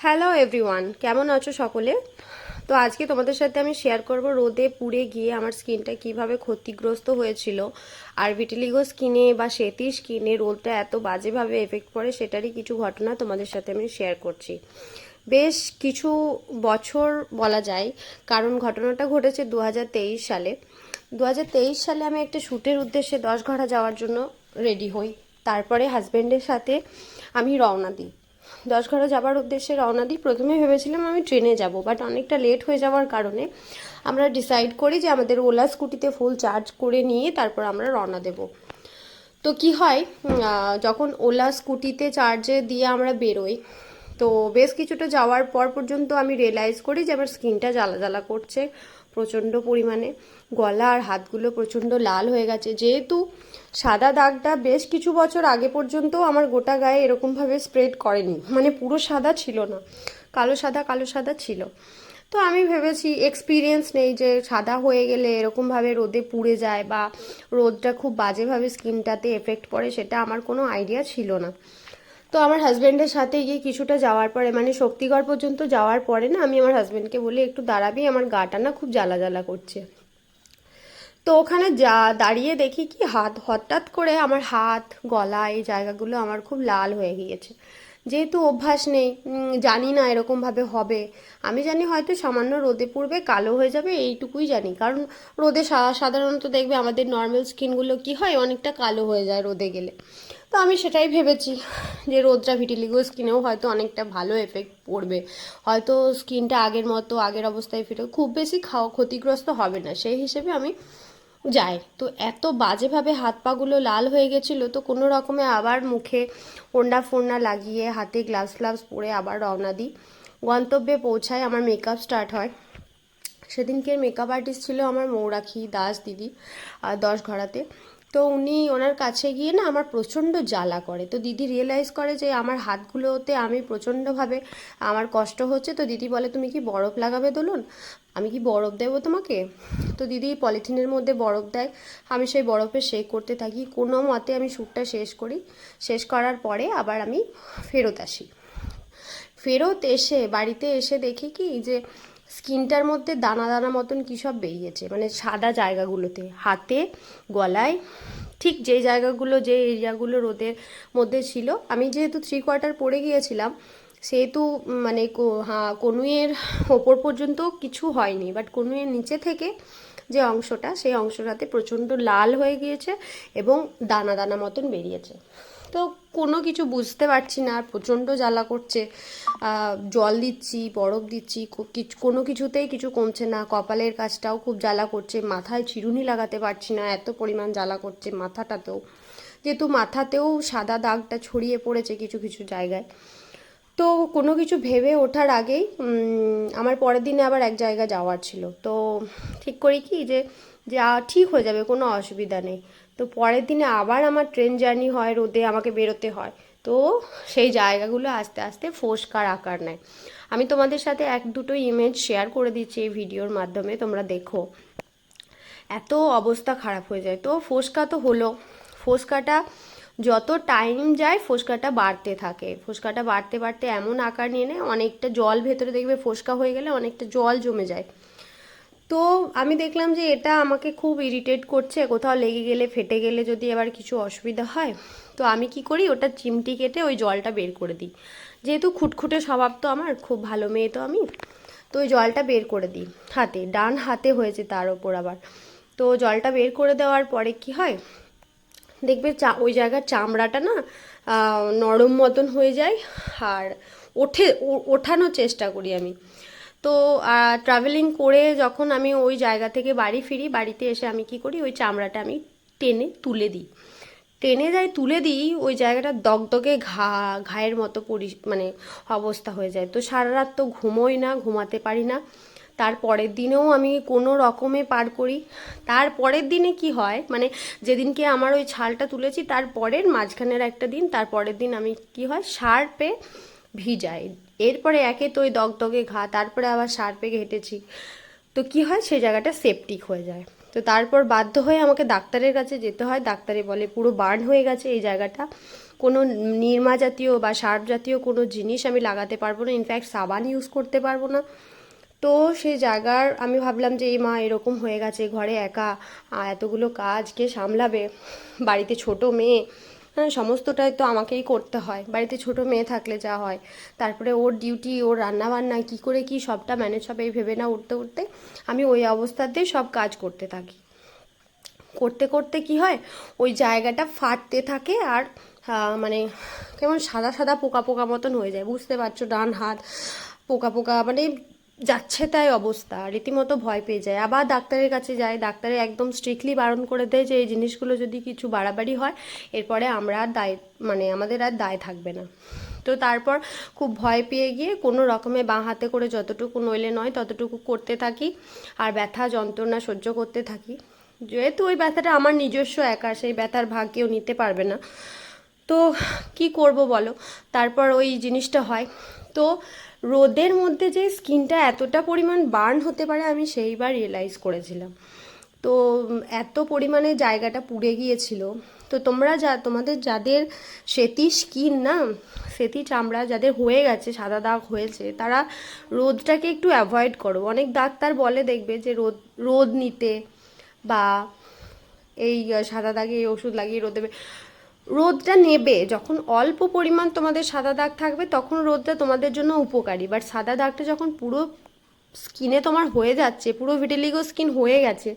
Hello everyone কেমন আছো সকলে? তো আজকে তোমাদের সাথে আমি শেয়ার করব রোদে পুড়ে গিয়ে আমার স্কিনটা কীভাবে ক্ষতিগ্রস্ত হয়েছিল আর ভিটিলিগো স্কিনে বা সেতির স্কিনে রোদটা এত বাজেভাবে এফেক্ট পড়ে সেটারই কিছু ঘটনা তোমাদের সাথে আমি শেয়ার করছি। বেশ কিছু বছর বলা যায়, কারণ ঘটনাটা ঘটেছে দু হাজার তেইশ সালে। দু হাজার তেইশ সালে আমি একটা শ্যুটের উদ্দেশ্যে দশ ঘণ্টা যাওয়ার জন্য রেডি হই। তারপরে হাজব্যান্ডের সাথে আমি রওনা দিই। দশ ঘরে যাবার উদ্দেশ্যে রওনা দিই। প্রথমে ভেবেছিলাম আমি ট্রেনে যাব বাট অনেকটা লেট হয়ে যাওয়ার কারণে আমরা ডিসাইড করি যে আমাদের ওলা স্কুটিতে ফুল চার্জ করে নিয়ে তারপর আমরা রওনা দেব। তো কি হয় যখন ওলা স্কুটিতে চার্জে দিয়ে আমরা বেরোই, তো বেশ কিছুটা যাওয়ার পর পর্যন্ত আমি রিয়েলাইজ করি যে আমার স্কিনটা জ্বালা জ্বালা করছে। প্রচণ্ড পরিমাণে, গলা আর হাতগুলো প্রচণ্ড লাল হয়ে গেছে। যেহেতু সাদা দাগটা বেশ কিছু বছর আগে পর্যন্ত আমার গোটা গায়ে এরকমভাবে স্প্রেড করেনি মানে পুরো সাদা ছিল না, কালো সাদা কালো সাদা ছিল। তো আমি ভেবেছি এক্সপিরিয়েন্স নেই যে সাদা হয়ে গেলে এরকমভাবে রোদে পুড়ে যায় বা রোদটা খুব বাজেভাবে স্কিনটাতে এফেক্ট পড়ে, সেটা আমার কোনো আইডিয়া ছিল না। তো আমার হাজব্যান্ডের সাথে গিয়ে কিছুটা যাওয়ার পরে মানে শক্তিগড় পর্যন্ত যাওয়ার পরে না, আমি আমার হাজব্যান্ডকে বলি, একটু দাঁড়াবি, আমার গাটা না খুব জ্বালা জ্বালা করছে। তো ওখানে যা দাঁড়িয়ে দেখি কি, হাত, হঠাৎ করে আমার হাত, গলা, এই জায়গাগুলো আমার খুব লাল হয়ে গিয়েছে। যেহেতু অভ্যাস নেই জানি না এরকমভাবে হবে। আমি জানি হয়তো সামান্য রোদে পড়বে, কালো হয়ে যাবে, এইটুকুই জানি। কারণ রোদে সাধারণত দেখবে আমাদের নর্মাল স্কিনগুলো কি হয়, অনেকটা কালো হয়ে যায় রোদে গেলে। তো আমি সেটাই ভেবেছি যে রোদটা ভিটিলিগো স্কিনেও হয়তো অনেকটা ভালো এফেক্ট পড়বে। হয়তো স্কিনটা আগের মতো, আগের অবস্থায় ফিরে খুব বেশি খাওয়া ক্ষতিগ্রস্ত হবে না। সেই হিসেবে আমি যাই। তো এত বাজেভাবে হাত পাগুলো লাল হয়ে গেছিল তো কোনো রকমে আবার মুখে ওন্ডা ফোন্ডা লাগিয়ে, হাতে গ্লাভস ফ্লাভস পরে আবার রওনা দিই। গন্তব্যে পৌঁছায় আমার মেকআপ স্টার্ট হয়। সেদিনকে মেকআপ আর্টিস্ট ছিল আমার মৌরাখি দাস দিদি আর দশ ঘরাতে তো উনি ওনার কাছে গিয়ে না আমার প্রচণ্ড জ্বালা করে। তো দিদি রিয়েলাইজ করে যে আমার হাতগুলোতে আমি প্রচণ্ডভাবে আমার কষ্ট হচ্ছে। তো দিদি বলে, তুমি কি বরফ লাগাবে দোলন? আমি কি বরফ দেবো তোমাকে? তো দিদি পলিথিনের মধ্যে বরফ দেয়। আমি সেই বরফে শেক করতে থাকি। কোনো মতে আমি শ্যুটটা শেষ করি। শেষ করার পরে আবার আমি ফেরত আসি। ফেরত এসে বাড়িতে এসে দেখি কি যে স্কিনটার মধ্যে দানা দানা মতন কী সব বেরিয়েছে? মানে সাদা জায়গাগুলোতে, হাতে, গলায়, ঠিক যে জায়গাগুলো যে এরিয়াগুলো রোদের মধ্যে ছিল। আমি যেহেতু থ্রি কোয়ার্টার পরে গিয়েছিলাম, সেহেতু মানে হ্যাঁ কনুইয়ের ওপর পর্যন্ত কিছু হয়নি। বাট কনুয়ের নিচে থেকে যে অংশটা, সেই অংশটাতে প্রচণ্ড লাল হয়ে গিয়েছে এবং দানা দানা মতন বেরিয়েছে। তো কোনো কিছু বুঝতে পারছি না, আর প্রচণ্ড জ্বালা করছে। জল দিচ্ছি, বরফ দিচ্ছি কিছু- কোনো কিছুতেই কিছু কমছে না। কপালের কাজটাও খুব জ্বালা করছে, মাথায় চিরুনি লাগাতে পারছি না, এত পরিমাণ জ্বালা করছে মাথাটাতেও। যেহেতু মাথাতেও সাদা দাগটা ছড়িয়ে পড়েছে কিছু কিছু জায়গায়। তো কোনো কিছু ভেবে ওঠার আগেই আমার পরের দিনে আবার এক জায়গা যাওয়ার ছিল। তো ঠিক করি কি যে, যা ঠিক হয়ে যাবে, কোনো অসুবিধা নেই। তো পরের দিনে আবার আমার ট্রেন জার্নি হয়, রোদে আমাকে বেরোতে হয়। তো সেই জায়গাগুলো আস্তে আস্তে ফোসকার আকার নেয়। আমি তোমাদের সাথে এক দুটো ইমেজ শেয়ার করে দিচ্ছি এই ভিডিওর মাধ্যমে, তোমরা দেখো। এত অবস্থা খারাপ হয়ে যায়। তো ফোসকা তো হলো। ফোসকাটা যত টাইম যায়, ফোসকাটা বাড়তে থাকে। ফোসকাটা বাড়তে বাড়তে এমন আকার নিয়ে নেয়, অনেকটা জল ভেতরে দেখবে ফোসকা হয়ে গেলে অনেকটা জল জমে যায়। তো আমি দেখলাম যে এটা আমাকে খুব ইরিটেট করছে, কোথাও লেগে গেলে, ফেটে গেলে যদি আবার কিছু অসুবিধা হয়, তো আমি কি করি, ওটা চিমটি কেটে ওই জলটা বের করে দিই। যেহেতু খুটখুটে স্বভাব তো আমার, খুব ভালো মেয়ে তো আমি, তো ওই জলটা বের করে দিই হাতে, ডান হাতে হয়েছে তার ওপর আবার। তো জলটা বের করে দেওয়ার পরে কি হয়, দেখবে চা, ওই জায়গার চামড়াটা না নরম মতন হয়ে যায়, আর ওঠে ওঠানোর চেষ্টা করি আমি। তো ট্রাভেলিং করে যখন আমি ওই জায়গা থেকে বাড়ি ফিরি, বাড়িতে এসে আমি কি করি? ওই চামড়াটা আমি টেনে তুলে দিই। টেনে যাই, তুলে দিই, ওই জায়গাটা দগদগে ঘা, ঘায়ের মতো পরি মানে অবস্থা হয়ে যায়। তো সারা রাত তো ঘুমোই না, ঘুমাতে পারি না। তার পরের দিনেও আমি কোনো রকমে পার করি। তার পরের দিনে কি হয় মানে যেদিনকে আমার ওই ছালটা তুলেছি, তার পরের মাঝখানের একটা দিন, তার পরের দিন আমি কি হয়, সার্পে ভিজাই। এরপরে একে তো ওই দগদগে ঘা, তারপরে আবার সার্পে ঘেটেছি তো কি হয়, সেই জায়গাটা সেপটিক হয়ে যায়। তো তারপর বাধ্য হয়ে আমাকে ডাক্তারের কাছে যেতে হয়। ডাক্তারে বলে, পুরো বার্ন হয়ে গেছে এই জায়গাটা। কোনো নির্মা জাতীয় বা সার্ফ জাতীয় কোনো জিনিস আমি লাগাতে পারব না। ইনফ্যাক্ট সাবান ইউজ করতে পারব না। তো সেই জায়গার আমি ভাবলাম যে, এই মা, এরকম হয়ে গেছে, ঘরে একা এতগুলো কাজ, কে সামলাবে? বাড়িতে ছোট মেয়ে সমস্তটাই তো আমাকেই করতে হয়। বাড়িতে ছোট মেয়ে থাকলে যা হয়। তারপরে ওর ডিউটি, ওর রান্না বান্না কী করে কি সবটা ম্যানেজ হবে এই ভেবে না উঠতে উঠতে আমি ওই অবস্থাতে সব কাজ করতে থাকি। করতে করতে কি হয়, ওই জায়গাটা ফাটতে থাকে আর মানে কেমন সাদা সাদা পোকা পোকা মতন হয়ে যায়। বুঝতে পারছ, ডান হাত পোকা পোকা মানে যাচ্ছে তাই অবস্থা, রীতিমতো ভয় পেয়ে যায়। আবার ডাক্তারের কাছে যায়, ডাক্তারে একদম স্ট্রিক্টলি বারণ করে দেয় যে, এই জিনিসগুলো যদি কিছু বাড়াবাড়ি হয়, এরপরে আমরা আর দায় মানে আমাদের আর দায় থাকবে না। তো তারপর খুব ভয় পেয়ে গিয়ে কোনো রকমে বাঁ হাতে করে যতটুকু নইলে নয়, ততটুকু করতে থাকি। আর ব্যথা, যন্ত্রণা সহ্য করতে থাকি। যেহেতু ওই ব্যথাটা আমার নিজস্ব একা, সেই ব্যথার ভাগ কেউ নিতে পারবে না। তো কি করব বলো? তারপর ওই জিনিসটা হয়। তো রোদের মধ্যে যে স্কিনটা এতটা পরিমাণ বার্ন হতে পারে আমি সেইবার রিয়েলাইজ করেছিলাম। তো, এত পরিমাণে জায়গাটা পুড়ে গিয়েছিল। তো তোমরা যা, তোমাদের যাদের সেতি স্কিন না, সেতি চামড়া যাদের হয়ে গেছে, সাদা দাগ হয়েছে, তারা রোদটাকে একটু অ্যাভয়েড করো। অনেক ডাক্তার বলে দেখবে যে রোদ রোদ নিতে বা এই সাদা দাগে, ওষুধ লাগিয়ে রোদ রোদটা নেবে। যখন অল্প পরিমাণ তোমাদের সাদা দাগ থাকবে, তখন রোদটা তোমাদের জন্য উপকারী। বাট সাদা দাগটা যখন পুরো স্কিনে তোমার হয়ে যাচ্ছে, পুরো ভিটিলিগো স্কিন হয়ে গেছে,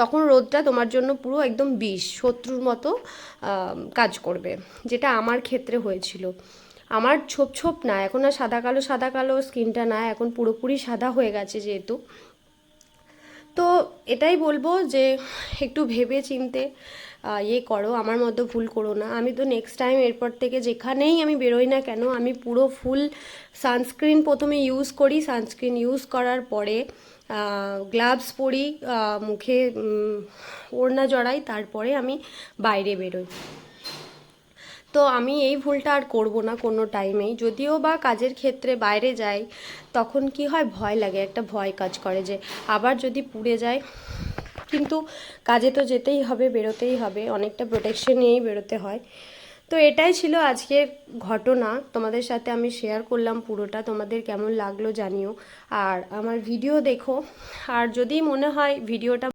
তখন রোদটা তোমার জন্য পুরো একদম বিষ, শত্রুর মতো কাজ করবে, যেটা আমার ক্ষেত্রে হয়েছিল। আমার ছোপ ছোপ না, এখন আর সাদা কালো সাদা কালো স্কিনটা না, এখন পুরোপুরি সাদা হয়ে গেছে যেহেতু। তো এটাই বলব যে একটু ভেবে চিনতে ইয়ে করো, আমার মতো ভুল করো না। আমি তো নেক্সট টাইম এরপর থেকে যেখানেই আমি বেরোই না কেন, আমি পুরো ফুল সানস্ক্রিন প্রথমে ইউজ করি। সানস্ক্রিন ইউজ করার পরে গ্লাভস পরি মুখে ওড়না জড়াই, তারপরে আমি বাইরে বেরোই। তো আমি এই ভুলটা আর করব না কোনো টাইমেই। যদিও বা কাজের ক্ষেত্রে বাইরে যাই, তখন কি হয়, ভয় লাগে, একটা ভয় কাজ করে যে আবার যদি পুড়ে যায়। কিন্তু কাজে তো যেতেই হবে, বেরোতেই হবে, অনেকটা প্রোটেকশন নিয়েই বেরোতে হয়। তো এটাই ছিল আজকের ঘটনা। তোমাদের সাথে আমি শেয়ার করলাম পুরোটা, তোমাদের কেমন লাগল জানিও। আর আমার ভিডিও দেখো। আর যদি মনে হয় ভিডিওটা